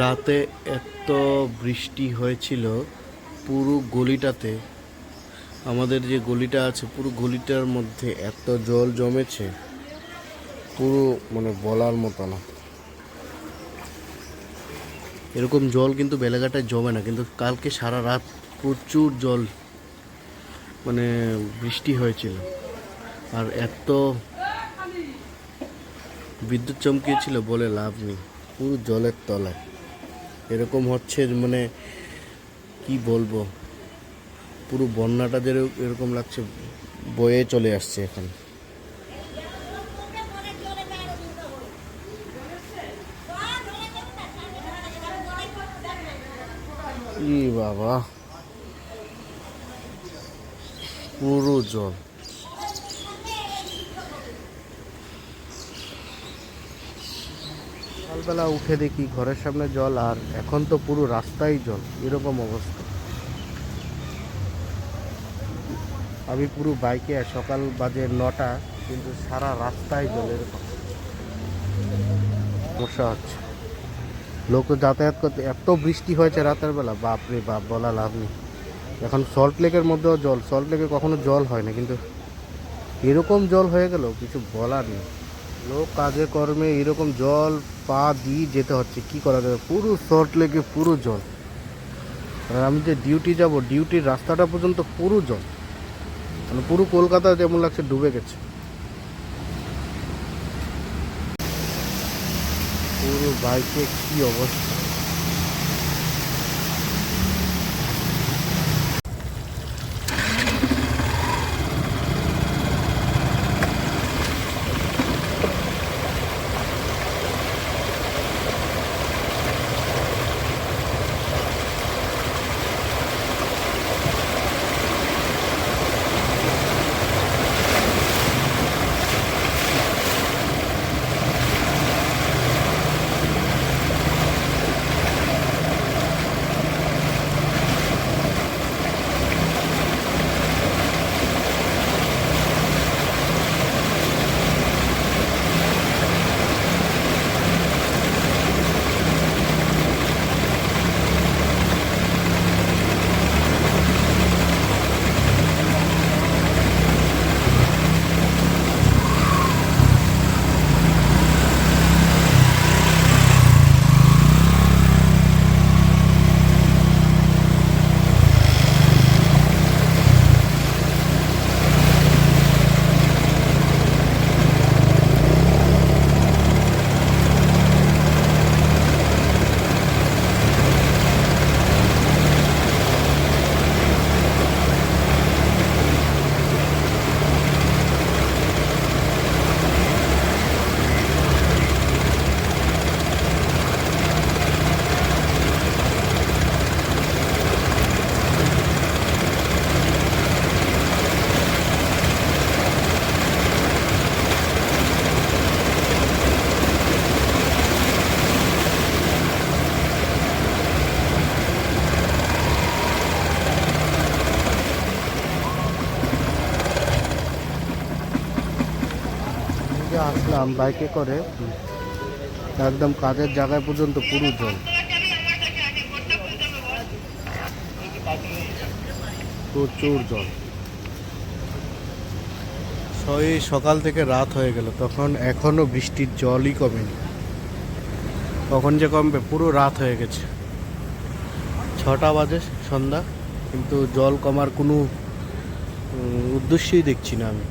রাতে এত বৃষ্টি হয়েছিল, পুরো গলিটাতে। আমাদের যে গলিটা আছে, পুরো গলিটার মধ্যে এত জল জমেছে, পুরো মানে বলার মতো না। এরকম জল কিন্তু বেলাঘাটায় জমে না, কিন্তু কালকে সারা রাত প্রচুর জল মানে বৃষ্টি হয়েছিল। আর এত বিদ্যুৎ চমকিয়েছিল বলে লাভ নেই। পুরো জলের তলায়। এরকম হচ্ছে মানে কি বলব? পুরো বন্যাটা যে এরকম লাগছে, বয়ে চলে আসছে এখন। বাবা। পুরো জল। সকালবেলা উঠে দেখি ঘরের সামনে জল আর এখন তো পুরো রাস্তায় জল। এরকম অবস্থা। আমি পুরো বাইকে সকাল বাজে নটা, কিন্তু সারা রাস্তায় জল এরকম। সমস্যা হচ্ছে। লোক যাতায়াত করতে, এত বৃষ্টি হয়েছে রাতের বেলা বাপ রে বাপ, বলা লাভ নেই। এখন সল্ট লেকের মধ্যেও জল সল্ট লেকে কখনো জল হয় না, কিন্তু এরকম জল হয়ে গেল কিছু বলার নেই। লোক কাজে কর্মে এরকম জল পা দিয়ে যেতে হচ্ছে। কি করা যাবে? পুরো শর্ট লেগে পুরো জল। আর আমি যে ডিউটি যাব ডিউটির রাস্তাটা পর্যন্ত পুরো জল। মানে পুরো কলকাতা যেমন লাগছে ডুবে গেছে। পুরো বাইকে কি অবস্থা? এই যে আসলাম বাইকে করে। একদম কাজের জায়গায় পর্যন্ত পুরো জল। প্রচুর জল। সই সকাল থেকে রাত হয়ে গেল, তখন এখনও বৃষ্টির জলই কমেনি। কখন যে কমবে, পুরো রাত হয়ে গেছে। ছটা বাজে সন্ধ্যা, কিন্তু জল কমার কোনো উদ্দেশ্যই দেখছি না আমি।